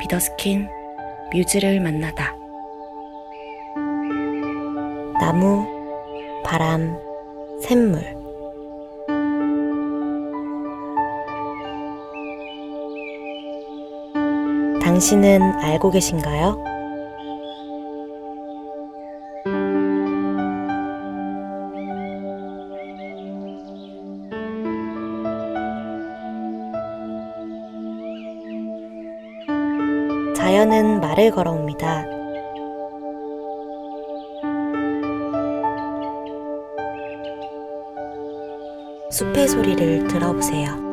비더스킨 뮤즈를 만나다. 나무, 바람, 샘물. 당신은 알고 계신가요? 자연은 말을 걸어옵니다. 숲의 소리를 들어보세요.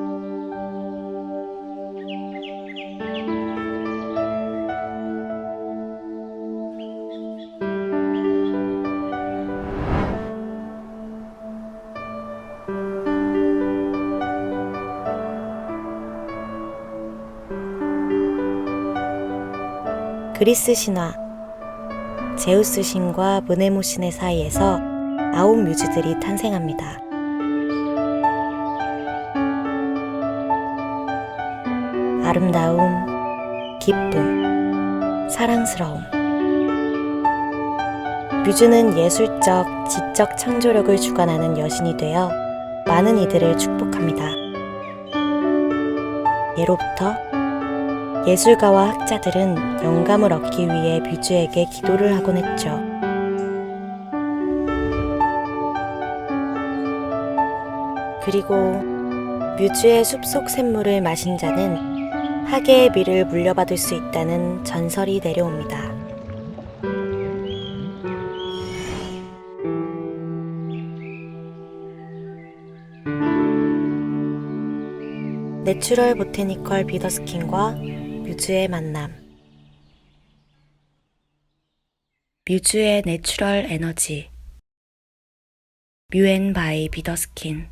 그리스 신화 제우스 신과 무네모 신의 사이에서 아홉 뮤즈들이 탄생합니다. 아름다움, 기쁨, 사랑스러움. 뮤즈는 예술적, 지적 창조력을 주관하는 여신이 되어 많은 이들을 축복합니다. 예로부터 예술가와 학자들은 영감을 얻기 위해 뮤즈에게 기도를 하곤 했죠. 그리고 뮤즈의 숲속 샘물을 마신 자는 하계의 미를 물려받을 수 있다는 전설이 내려옵니다. 내추럴 보테니컬 비더스킨과 뮤즈의 만남. 뮤즈의 내추럴 에너지. 뮤앤 바이 비더스킨.